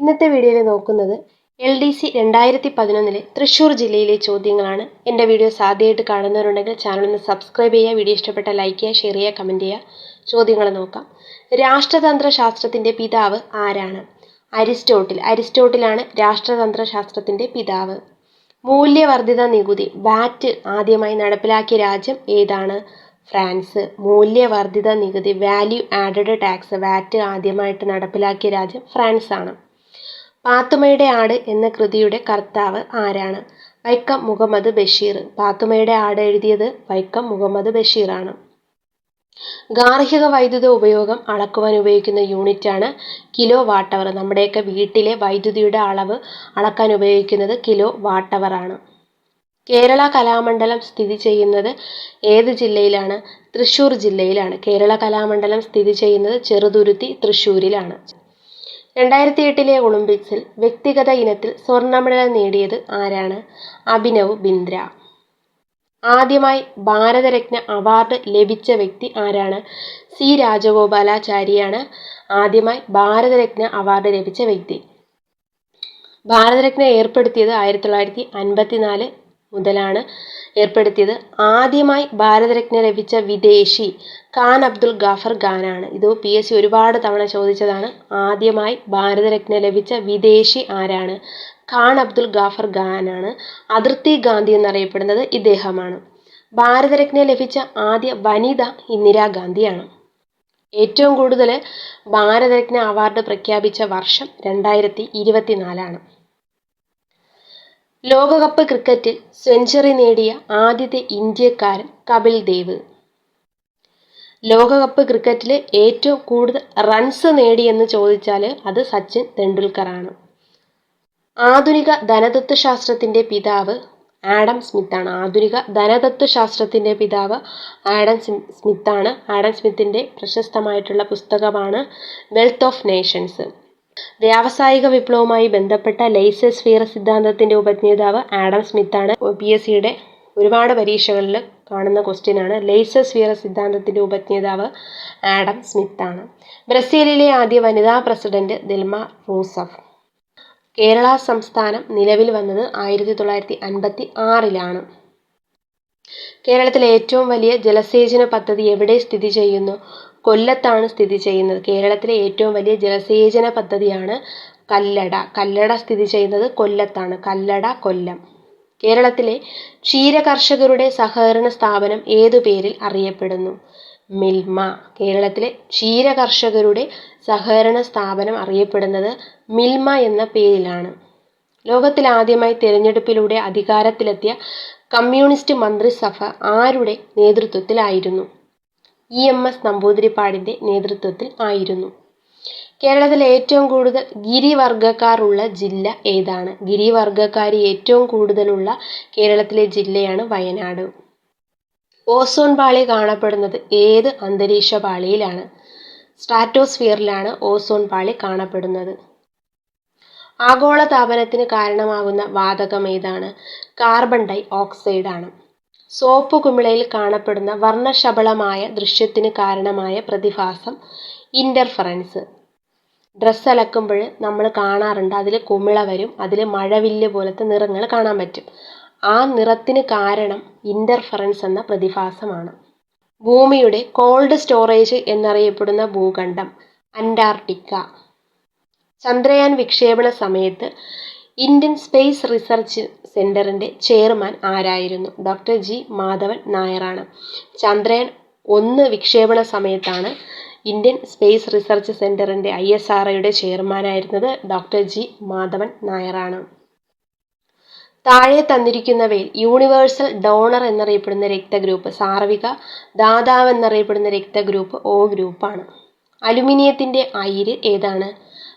ഇന്നത്തെ വീഡിയോയിൽ നോക്കുന്നത് എൽ ഡി സി രണ്ടായിരത്തി പതിനൊന്നിലെ തൃശ്ശൂർ ജില്ലയിലെ ചോദ്യങ്ങളാണ്. എന്റെ വീഡിയോസ് ആദ്യമായിട്ട് കാണുന്നവരുണ്ടെങ്കിൽ ചാനൽ ഒന്ന് സബ്സ്ക്രൈബ് ചെയ്യുക വീഡിയോ ഇഷ്ടപ്പെട്ട ലൈക്ക് ചെയ്യുക ഷെയർ ചെയ്യുക കമന്റ് ചെയ്യുക. ചോദ്യങ്ങൾ നോക്കാം. രാഷ്ട്രതന്ത്ര ശാസ്ത്രത്തിന്റെ പിതാവ് ആരാണ്? അരിസ്റ്റോട്ടിൽ. അരിസ്റ്റോട്ടിലാണ് രാഷ്ട്രതന്ത്ര ശാസ്ത്രത്തിന്റെ പിതാവ്. മൂല്യവർദ്ധിത നികുതി വാറ്റ് ആദ്യമായി നടപ്പിലാക്കിയ രാജ്യം ഏതാണ്? ഫ്രാൻസ്. മൂല്യവർദ്ധിത നികുതി വാല്യൂ ആഡഡ് ടാക്സ് വാറ്റ് ആദ്യമായിട്ട് നടപ്പിലാക്കിയ രാജ്യം ഫ്രാൻസ് ആണ് പാത്തുമ്മയുടെ ആട് എന്ന കൃതിയുടെ കർത്താവ് ആരാണ്? വൈക്കം മുഹമ്മദ് ബഷീർ. പാത്തുമ്മയുടെ ആട് എഴുതിയത് വൈക്കം മുഹമ്മദ് ബഷീറാണ്. ഗാർഹിക വൈദ്യുത ഉപയോഗം അളക്കുവാൻ ഉപയോഗിക്കുന്ന യൂണിറ്റാണ് കിലോ വാട്ട് അവർ നമ്മുടെയൊക്കെ വീട്ടിലെ വൈദ്യുതിയുടെ അളവ് അളക്കാൻ ഉപയോഗിക്കുന്നത് കിലോ വാട്ട് അവർ ആണ് കേരള കലാമണ്ഡലം സ്ഥിതി ചെയ്യുന്നത് ഏത് ജില്ലയിലാണ്? തൃശ്ശൂർ ജില്ലയിലാണ്. കേരള കലാമണ്ഡലം സ്ഥിതി ചെയ്യുന്നത് ചെറുതുരുത്തി തൃശ്ശൂരിലാണ്. രണ്ടായിരത്തി എട്ടിലെ ഒളിമ്പിക്സിൽ വ്യക്തിഗത ഇനത്തിൽ സ്വർണ മെഡൽ നേടിയത് ആരാണ്? അഭിനവ് ബിന്ദ്ര. ആദ്യമായി ഭാരതരത്ന അവാർഡ് ലഭിച്ച വ്യക്തി ആരാണ്? സി. രാജഗോപാലാചാരിയാണ് ആദ്യമായി ഭാരതരത്ന അവാർഡ് ലഭിച്ച വ്യക്തി. ഭാരതരത്ന ഏർപ്പെടുത്തിയത് ആയിരത്തി തൊള്ളായിരത്തി അൻപത്തിനാല് മുതലാണ്. ഏർപ്പെടുത്തിയത് ആദ്യമായി ഭാരതരത്ന ലഭിച്ച വിദേശി ഖാൻ അബ്ദുൽ ഗാഫർ ഖാനാണ്. ഇത് പി എസ് സി ഒരുപാട് തവണ ചോദിച്ചതാണ്. ആദ്യമായി ഭാരതരത്ന ലഭിച്ച വിദേശി ആരാണ്? ഖാൻ അബ്ദുൽ ഗാഫർ ഖാനാണ്. അതിർത്തി ഗാന്ധി എന്നറിയപ്പെടുന്നത് ഇദ്ദേഹമാണ്. ഭാരതരത്ന ലഭിച്ച ആദ്യ വനിത ഇന്ദിരാഗാന്ധിയാണ് ഏറ്റവും കൂടുതൽ ഭാരതരത്ന അവാർഡ് പ്രഖ്യാപിച്ച വർഷം രണ്ടായിരത്തി ഇരുപത്തിനാലാണ് ലോകകപ്പ് ക്രിക്കറ്റിൽ സെഞ്ചുറി നേടിയ ആദ്യത്തെ ഇന്ത്യക്കാരൻ കപിൽ ദേവ്. ലോകകപ്പ് ക്രിക്കറ്റിൽ ഏറ്റവും കൂടുതൽ റൺസ് നേടിയെന്ന് ചോദിച്ചാൽ അത് സച്ചിൻ തെണ്ടുൽക്കറാണ്. ആധുനിക ധനതത്വശാസ്ത്രത്തിന്റെ പിതാവ് ആഡം സ്മിത്താണ്. ആധുനിക ധനതത്വശാസ്ത്രത്തിന്റെ പിതാവ് ആഡം സ്മിത്താണ്. ആഡം സ്മിത്തിന്റെ പ്രശസ്തമായിട്ടുള്ള പുസ്തകമാണ് വെൽത്ത് ഓഫ് നേഷൻസ് വ്യാവസായിക വിപ്ലവവുമായി ബന്ധപ്പെട്ട ലൈസസ് ഫീറ സിദ്ധാന്തത്തിന്റെ ഉപജ്ഞേതാവ് ആഡം സ്മിത്താണ്. പി എസ് സിയുടെ ഒരുപാട് പരീക്ഷകളിൽ കാണുന്ന ക്വസ്റ്റ്യനാണ് സ്ഫിയറ സിദ്ധാന്തത്തിന്റെ ഉപജ്ഞാതാവ് ആഡം സ്മിത്ത് ആണ് ബ്രസീലിലെ ആദ്യ വനിതാ പ്രസിഡന്റ് ദിൽമ റൂസഫ്. കേരള സംസ്ഥാനം നിലവിൽ വന്നത് ആയിരത്തി തൊള്ളായിരത്തി അൻപത്തി ആറിലാണ് കേരളത്തിലെ ഏറ്റവും വലിയ ജലസേചന പദ്ധതി എവിടെ സ്ഥിതി ചെയ്യുന്നു? കൊല്ലത്താണ് സ്ഥിതി ചെയ്യുന്നത്. കേരളത്തിലെ ഏറ്റവും വലിയ ജലസേചന പദ്ധതിയാണ് കല്ലട. കല്ലട സ്ഥിതി ചെയ്യുന്നത് കൊല്ലത്താണ്. കല്ലട കൊല്ലം. കേരളത്തിലെ ക്ഷീരകർഷകരുടെ സഹകരണ സ്ഥാപനം ഏതു പേരിൽ അറിയപ്പെടുന്നു? മിൽമ. കേരളത്തിലെ ക്ഷീരകർഷകരുടെ സഹകരണ സ്ഥാപനം അറിയപ്പെടുന്നത് മിൽമ എന്ന പേരിലാണ്. ലോകത്തിൽ ആദ്യമായി തിരഞ്ഞെടുപ്പിലൂടെ അധികാരത്തിലെത്തിയ കമ്മ്യൂണിസ്റ്റ് മന്ത്രിസഭ ആരുടെ നേതൃത്വത്തിലായിരുന്നു? ഇ എം എസ് നമ്പൂതിരിപ്പാടിന്റെ നേതൃത്വത്തിൽ ആയിരുന്നു. കേരളത്തിലെ ഏറ്റവും കൂടുതൽ ഗിരിവർഗക്കാരുള്ള ജില്ല ഏതാണ്? ഗിരിവർഗക്കാർ ഏറ്റവും കൂടുതലുള്ള കേരളത്തിലെ ജില്ലയാണ് വയനാട്. ഓസോൺ പാളി കാണപ്പെടുന്നത് ഏത് അന്തരീക്ഷ പാളിയിലാണ്? സ്ട്രാറ്റോസ്ഫിയറിലാണ് ഓസോൺ പാളി കാണപ്പെടുന്നത്. ആഗോളതാപനത്തിന് കാരണമാകുന്ന വാതകം ഏതാണ്? കാർബൺ ഡൈ ഓക്സൈഡ് ആണ് സോപ്പ് കുമിളയിൽ കാണപ്പെടുന്ന വർണശബളമായ ദൃശ്യത്തിന് കാരണമായ പ്രതിഭാസം ഇന്റർഫറൻസ് ഡ്രസ്സ് അലക്കുമ്പോൾ നമ്മൾ കാണാറുണ്ട്. അതിൽ കുമിള വരും. അതിൽ മഴവില്ല് പോലത്തെ നിറങ്ങൾ കാണാൻ പറ്റും. ആ നിറത്തിന് കാരണം ഇന്റർഫറൻസ് എന്ന പ്രതിഭാസമാണ്. ഭൂമിയുടെ കോൾഡ് സ്റ്റോറേജ് എന്നറിയപ്പെടുന്ന ഭൂഖണ്ഡം അന്റാർട്ടിക്ക. ചന്ദ്രയാൻ വിക്ഷേപണ സമയത്ത് ഇന്ത്യൻ സ്പേസ് റിസർച്ച് സെന്ററിന്റെ ചെയർമാൻ ആരായിരുന്നു? Doctor G. മാധവൻ നായരാണ്. ചന്ദ്രയാൻ ഒന്ന് വിക്ഷേപണ സമയത്താണ് ഇന്ത്യൻ സ്പേസ് റിസർച്ച് സെന്ററിന്റെ ഐ എസ് ആർ ഒയുടെ ചെയർമാനായിരുന്നത് ഡോക്ടർ ജി മാധവൻ നായറാണ് താഴെ തന്നിരിക്കുന്നവയിൽ യൂണിവേഴ്സൽ ഡോണർ എന്നറിയപ്പെടുന്ന രക്തഗ്രൂപ്പ് സാർവിക ദാതാവ് എന്നറിയപ്പെടുന്ന രക്തഗ്രൂപ്പ് ഒ ഗ്രൂപ്പാണ്. അലുമിനിയത്തിന്റെ അയിര് ഏതാണ്?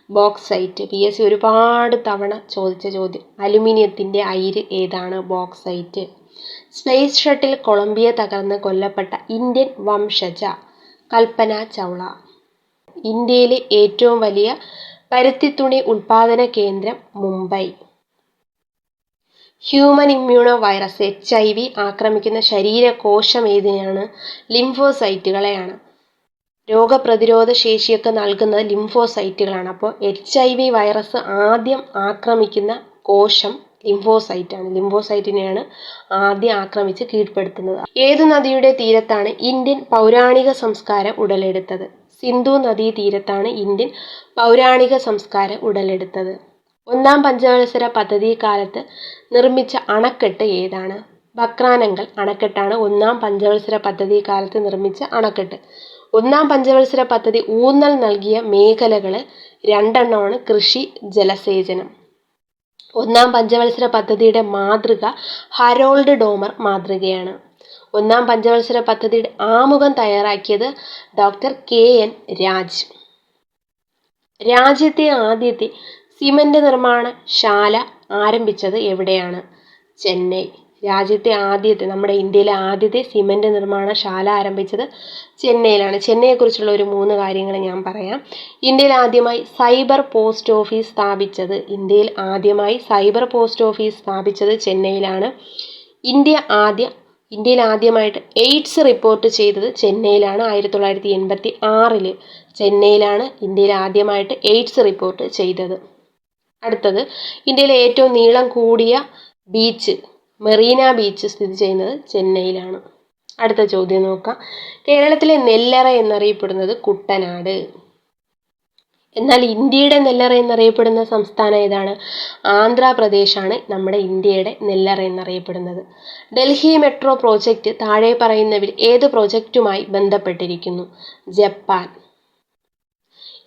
ബോക്സൈറ്റ്. പി എസ് സി ഒരുപാട് തവണ ചോദിച്ച ചോദ്യം. അലുമിനിയത്തിന്റെ അയിര് ഏതാണ്? ബോക്സൈറ്റ്. സ്പേസ് ഷട്ടിൽ കൊളംബിയ തകർന്ന് കൊല്ലപ്പെട്ട ഇന്ത്യൻ വംശജ. കൽപ്പന ചൗള. ഇന്ത്യയിലെ ഏറ്റവും വലിയ പരുത്തിത്തുണി ഉൽപാദന കേന്ദ്രം Mumbai. Human immuno virus H I V ആക്രമിക്കുന്ന ശരീരകോശം ഏതിനെയാണ്? ലിംഫോസൈറ്റുകളെയാണ്. രോഗപ്രതിരോധ ശേഷിയൊക്കെ നൽകുന്നത് ലിംഫോസൈറ്റുകളാണ്. അപ്പോൾ എച്ച് ഐ വി വൈറസ് ആദ്യം ആക്രമിക്കുന്ന കോശം ലിംഫോസൈറ്റാണ്. ലിംഫോസൈറ്റിനെയാണ് ആദ്യം ആക്രമിച്ച് കീഴ്പ്പെടുത്തുന്നത്. ഏതു നദിയുടെ തീരത്താണ് ഇന്ത്യൻ പൗരാണിക സംസ്കാരം ഉടലെടുത്തത്? സിന്ധു നദീ തീരത്താണ് ഇന്ത്യൻ പൗരാണിക സംസ്കാരം ഉടലെടുത്തത്. ഒന്നാം പഞ്ചവത്സര പദ്ധതി കാലത്ത് നിർമ്മിച്ച അണക്കെട്ട് ഏതാണ്? ബക്രാനങ്കൽ അണക്കെട്ടാണ് ഒന്നാം പഞ്ചവത്സര പദ്ധതി കാലത്ത് നിർമ്മിച്ച അണക്കെട്ട്. ഒന്നാം പഞ്ചവത്സര പദ്ധതി ഊന്നൽ നൽകിയ മേഖലകൾ രണ്ടെണ്ണമാണ് കൃഷി ജലസേചനം. ഒന്നാം പഞ്ചവത്സര പദ്ധതിയുടെ മാതൃക ഹരോൾഡ് ഡോമർ മാതൃകയാണ്. ഒന്നാം പഞ്ചവത്സര പദ്ധതിയുടെ ആമുഖം തയ്യാറാക്കിയത് ഡോക്ടർ കെ എൻ രാജ്. രാജ്യത്തെ ആദ്യത്തെ സിമന്റ് നിർമ്മാണ ശാല ആരംഭിച്ചത് എവിടെയാണ്? ചെന്നൈ. രാജ്യത്തെ ആദ്യത്തെ നമ്മുടെ ഇന്ത്യയിലെ ആദ്യത്തെ സിമന്റ് നിർമ്മാണ ശാല ആരംഭിച്ചത് ചെന്നൈയിലാണ്. ചെന്നൈയെക്കുറിച്ചുള്ള ഒരു മൂന്ന് കാര്യങ്ങൾ ഞാൻ പറയാം. ഇന്ത്യയിൽ ആദ്യമായി സൈബർ പോസ്റ്റ് ഓഫീസ് സ്ഥാപിച്ചത് ഇന്ത്യയിൽ ആദ്യമായി സൈബർ പോസ്റ്റ് ഓഫീസ് സ്ഥാപിച്ചത് ചെന്നൈയിലാണ്. ഇന്ത്യ ആദ്യ ഇന്ത്യയിൽ ആദ്യമായിട്ട് എയ്ഡ്സ് റിപ്പോർട്ട് ചെയ്തത് ചെന്നൈയിലാണ് ആയിരത്തി തൊള്ളായിരത്തി എൺപത്തി ആറിൽ ചെന്നൈയിലാണ് ഇന്ത്യയിൽ ആദ്യമായിട്ട് എയ്ഡ്സ് റിപ്പോർട്ട് ചെയ്തത്. അടുത്തത് ഇന്ത്യയിലെ ഏറ്റവും നീളം കൂടിയ ബീച്ച് മെറീന ബീച്ച് സ്ഥിതി ചെയ്യുന്നത് ചെന്നൈയിലാണ്. അടുത്ത ചോദ്യം നോക്കാം. കേരളത്തിലെ നെല്ലറ എന്നറിയപ്പെടുന്നത് കുട്ടനാട്. എന്നാൽ ഇന്ത്യയുടെ നെല്ലറ എന്നറിയപ്പെടുന്ന സംസ്ഥാനം ഏതാണ്? ആന്ധ്രാപ്രദേശാണ് നമ്മുടെ ഇന്ത്യയുടെ നെല്ലറ എന്നറിയപ്പെടുന്നത്. ഡൽഹി മെട്രോ പ്രോജക്റ്റ് താഴെ പറയുന്നവർ ഏത് പ്രോജക്റ്റുമായി ബന്ധപ്പെട്ടിരിക്കുന്നു? ജപ്പാൻ.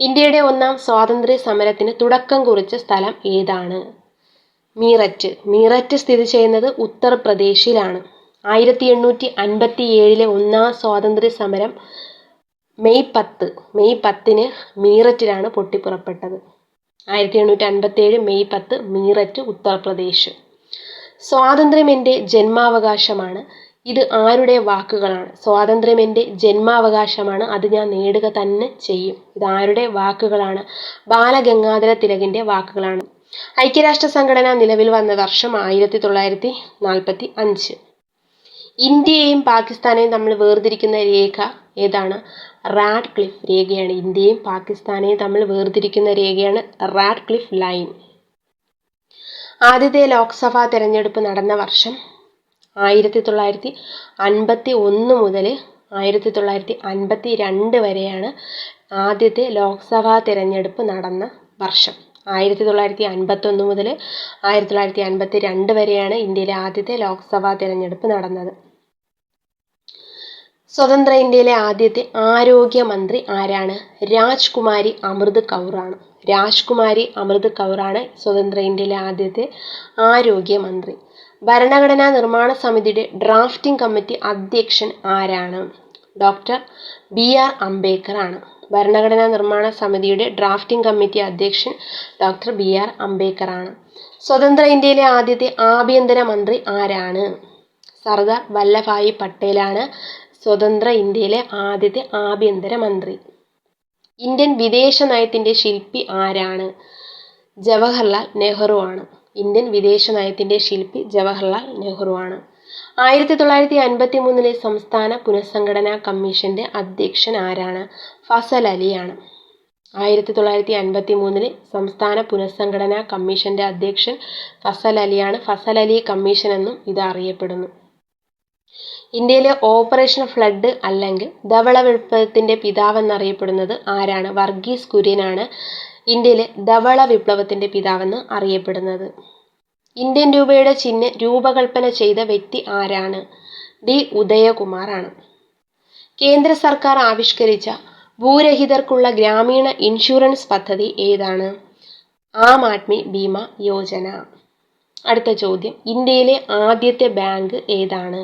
ഇന്ത്യയുടെ ഒന്നാം സ്വാതന്ത്ര്യ സമരത്തിന് തുടക്കം കുറിച്ച സ്ഥലം ഏതാണ്? മീററ്റ്. മീററ്റ് സ്ഥിതി ചെയ്യുന്നത് ഉത്തർപ്രദേശിലാണ്. ആയിരത്തി എണ്ണൂറ്റി അൻപത്തി ഏഴിലെ ഒന്നാം സ്വാതന്ത്ര്യ സമരം മെയ് പത്ത്. മെയ് പത്തിന് മീററ്റിലാണ് പൊട്ടിപ്പുറപ്പെട്ടത്. ആയിരത്തി എണ്ണൂറ്റി അൻപത്തി ഏഴ് മെയ് പത്ത് മീററ്റ് ഉത്തർപ്രദേശ്. സ്വാതന്ത്ര്യം എന്റെ ജന്മാവകാശമാണ്. ഇത് ആരുടെ വാക്കുകളാണ്? സ്വാതന്ത്ര്യം എന്റെ ജന്മാവകാശമാണ്. അത് ഞാൻ നേടുക തന്നെ ചെയ്യും. ഇത് ആരുടെ വാക്കുകളാണ്? ബാലഗംഗാധര തിലകിന്റെ വാക്കുകളാണ്. ഐക്യരാഷ്ട്ര സംഘടന നിലവിൽ വന്ന വർഷം ആയിരത്തി തൊള്ളായിരത്തി നാൽപ്പത്തി അഞ്ച് ഇന്ത്യയെയും പാകിസ്ഥാനെയും തമ്മിൽ വേർതിരിക്കുന്ന രേഖ ഏതാണ്? റാഡ് ക്ലിഫ് രേഖയാണ്. ഇന്ത്യയും പാകിസ്ഥാനെയും തമ്മിൽ വേർതിരിക്കുന്ന രേഖയാണ് റാഡ് ക്ലിഫ് ലൈൻ ആദ്യത്തെ ലോക്സഭാ തെരഞ്ഞെടുപ്പ് നടന്ന വർഷം ആയിരത്തി തൊള്ളായിരത്തി അൻപത്തി ഒന്ന് മുതൽ ആയിരത്തി തൊള്ളായിരത്തി അൻപത്തി രണ്ട് വരെയാണ് ആദ്യത്തെ ലോക്സഭാ തിരഞ്ഞെടുപ്പ് നടന്ന വർഷം. ആയിരത്തി തൊള്ളായിരത്തി അൻപത്തൊന്ന് മുതൽ ആയിരത്തി തൊള്ളായിരത്തി അൻപത്തി രണ്ട് വരെയാണ് ഇന്ത്യയിലെ ആദ്യത്തെ ലോക്സഭാ തിരഞ്ഞെടുപ്പ് നടന്നത്. സ്വതന്ത്ര ഇന്ത്യയിലെ ആദ്യത്തെ ആരോഗ്യമന്ത്രി ആരാണ്? രാജ്കുമാരി അമൃത് കൗറാണ്. രാജ്കുമാരി അമൃത് കൗറാണ് സ്വതന്ത്ര ഇന്ത്യയിലെ ആദ്യത്തെ ആരോഗ്യമന്ത്രി. ഭരണഘടനാ നിർമ്മാണ സമിതിയുടെ ഡ്രാഫ്റ്റിംഗ് കമ്മിറ്റി അധ്യക്ഷൻ ആരാണ്? ഡോക്ടർ ബി ആർ അംബേദ്കർ ആണ്. ഭരണഘടനാ നിർമ്മാണ സമിതിയുടെ ഡ്രാഫ്റ്റിംഗ് കമ്മിറ്റി അധ്യക്ഷൻ ഡോക്ടർ ബി ആർ അംബേദ്കർ ആണ്. സ്വതന്ത്ര ഇന്ത്യയിലെ ആദ്യത്തെ ആഭ്യന്തര മന്ത്രി ആരാണ്? സർദാർ വല്ലഭായി പട്ടേലാണ് സ്വതന്ത്ര ഇന്ത്യയിലെ ആദ്യത്തെ ആഭ്യന്തര മന്ത്രി. ഇന്ത്യൻ വിദേശ നയത്തിന്റെ ശില്പി ആരാണ്? ജവഹർലാൽ നെഹ്റു ആണ്. ഇന്ത്യൻ വിദേശ നയത്തിന്റെ ശില്പി ജവഹർലാൽ നെഹ്റു ആണ്. ആയിരത്തി തൊള്ളായിരത്തി അൻപത്തി മൂന്നിലെ സംസ്ഥാന പുനഃസംഘടനാ കമ്മീഷന്റെ അധ്യക്ഷൻ ആരാണ്? ഫസൽ അലിയാണ്. ആയിരത്തി തൊള്ളായിരത്തി അൻപത്തി മൂന്നിലെ സംസ്ഥാന പുനഃസംഘടനാ കമ്മീഷന്റെ അധ്യക്ഷൻ ഫസൽ അലിയാണ്. ഫസൽ അലി കമ്മീഷൻ എന്നും ഇത് അറിയപ്പെടുന്നു. ഇന്ത്യയിലെ ഓപ്പറേഷൻ ഫ്ലഡ് അല്ലെങ്കിൽ ധവള വിപ്ലവത്തിന്റെ പിതാവെന്നറിയപ്പെടുന്നത് ആരാണ്? വർഗീസ് കുര്യനാണ്. ഇന്ത്യയിലെ ധവള വിപ്ലവത്തിന്റെ പിതാവെന്ന് അറിയപ്പെടുന്നത്. ഇന്ത്യൻ രൂപയുടെ ചിഹ്നം രൂപകൽപ്പന ചെയ്ത വ്യക്തി ആരാണ്? ഡി. ഉദയകുമാറാണ്. കേന്ദ്ര സർക്കാർ ആവിഷ്കരിച്ച ഭൂരഹിതർക്കുള്ള ഗ്രാമീണ ഇൻഷുറൻസ് പദ്ധതി ഏതാണ്? ആം ആദ്മി ഭീമ യോജന. അടുത്ത ചോദ്യം. ഇന്ത്യയിലെ ആദ്യത്തെ ബാങ്ക് ഏതാണ്?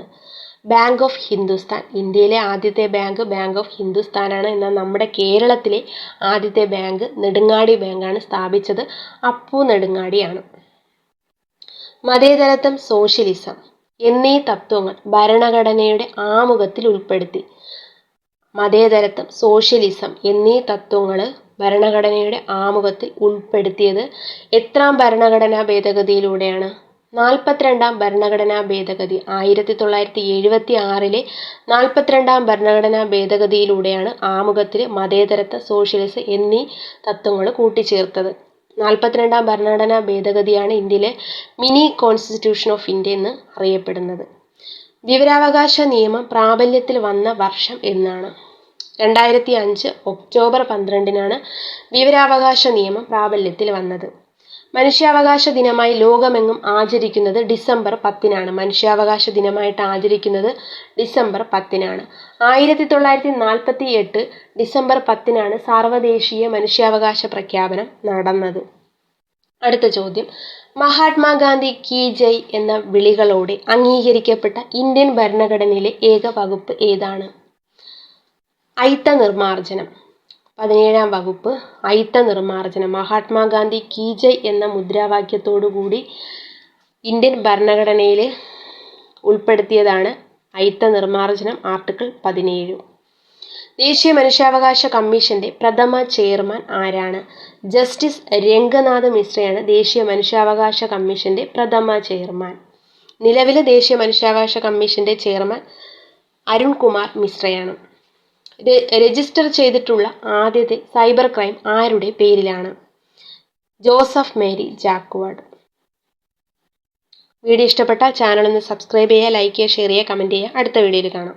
Bank of Hindustan. ഇന്ത്യയിലെ ആദ്യത്തെ ബാങ്ക് ബാങ്ക് ഓഫ് ഹിന്ദുസ്ഥാനാണ് എന്നാൽ നമ്മുടെ കേരളത്തിലെ ആദ്യത്തെ ബാങ്ക് നെടുങ്ങാടി ബാങ്കാണ് സ്ഥാപിച്ചത്. അപ്പു നെടുങ്ങാടിയാണ്. മതേതരത്വം സോഷ്യലിസം എന്നീ തത്വങ്ങൾ ഭരണഘടനയുടെ ആമുഖത്തിൽ ഉൾപ്പെടുത്തി. മതേതരത്വം സോഷ്യലിസം എന്നീ തത്വങ്ങൾ ഭരണഘടനയുടെ ആമുഖത്തിൽ ഉൾപ്പെടുത്തിയത് എത്രാം ഭരണഘടനാ ഭേദഗതിയിലൂടെയാണ്? നാൽപ്പത്തിരണ്ടാം ഭരണഘടനാ ഭേദഗതി ആയിരത്തി തൊള്ളായിരത്തി എഴുപത്തി ആറിലെ നാൽപ്പത്തിരണ്ടാം ഭരണഘടനാ ഭേദഗതിയിലൂടെയാണ് ആമുഖത്തിൽ മതേതരത്വ സോഷ്യലിസം എന്നീ തത്വങ്ങൾ കൂട്ടിച്ചേർത്തത്. നാൽപ്പത്തിരണ്ടാം ഭരണഘടന ഭേദഗതിയാണ് ഇന്ത്യയിലെ മിനി കോൺസ്റ്റിറ്റ്യൂഷൻ ഓഫ് ഇന്ത്യ എന്ന് അറിയപ്പെടുന്നത്. വിവരാവകാശ നിയമം പ്രാബല്യത്തിൽ വന്ന വർഷം എന്നാണ്. രണ്ടായിരത്തി അഞ്ച് ഒക്ടോബർ പന്ത്രണ്ടിനാണ് വിവരാവകാശ നിയമം പ്രാബല്യത്തിൽ വന്നത്. മനുഷ്യാവകാശ ദിനമായി ലോകമെങ്ങും ആചരിക്കുന്നത് ഡിസംബർ പത്തിനാണ്. മനുഷ്യാവകാശ ദിനമായിട്ട് ആചരിക്കുന്നത് ഡിസംബർ പത്തിനാണ്. ആയിരത്തി തൊള്ളായിരത്തി നാൽപ്പത്തി എട്ട് ഡിസംബർ പത്തിനാണ് സാർവദേശീയ മനുഷ്യാവകാശ പ്രഖ്യാപനം നടന്നത്. അടുത്ത ചോദ്യം. മഹാത്മാഗാന്ധി കി ജയ് എന്ന വിളികളോടെ അംഗീകരിക്കപ്പെട്ട ഇന്ത്യൻ ഭരണഘടനയിലെ ഏക വകുപ്പ് ഏതാണ്? ഐത്ത നിർമാർജനം പതിനേഴാം വകുപ്പ് അയിത്ത നിർമ്മാർജനം. മഹാത്മാഗാന്ധി കി. ജയ് എന്ന മുദ്രാവാക്യത്തോടുകൂടി ഇന്ത്യൻ ഭരണഘടനയിൽ ഉൾപ്പെടുത്തിയതാണ് അയിത്ത നിർമ്മാർജനം ആർട്ടിക്കിൾ പതിനേഴ്. ദേശീയ മനുഷ്യാവകാശ കമ്മീഷന്റെ പ്രഥമ ചെയർമാൻ ആരാണ്? ജസ്റ്റിസ് രംഗനാഥ് മിശ്രയാണ് ദേശീയ മനുഷ്യാവകാശ കമ്മീഷന്റെ പ്രഥമ ചെയർമാൻ. നിലവിലെ ദേശീയ മനുഷ്യാവകാശ കമ്മീഷന്റെ ചെയർമാൻ അരുൺകുമാർ മിശ്രയാണ്. രജിസ്റ്റർ ചെയ്തിട്ടുള്ള ആദ്യത്തെ സൈബർ ക്രൈം ആരുടെ പേരിലാണ്? Joseph Marie Jacquard. വീഡിയോ ഇഷ്ടപ്പെട്ടാൽ ചാനൽ ഒന്ന് സബ്സ്ക്രൈബ് ചെയ്യുക ലൈക്ക് ചെയ്യുക ഷെയർ ചെയ്യുക കമന്റ് ചെയ്യുക. അടുത്ത വീഡിയോയിൽ കാണാം.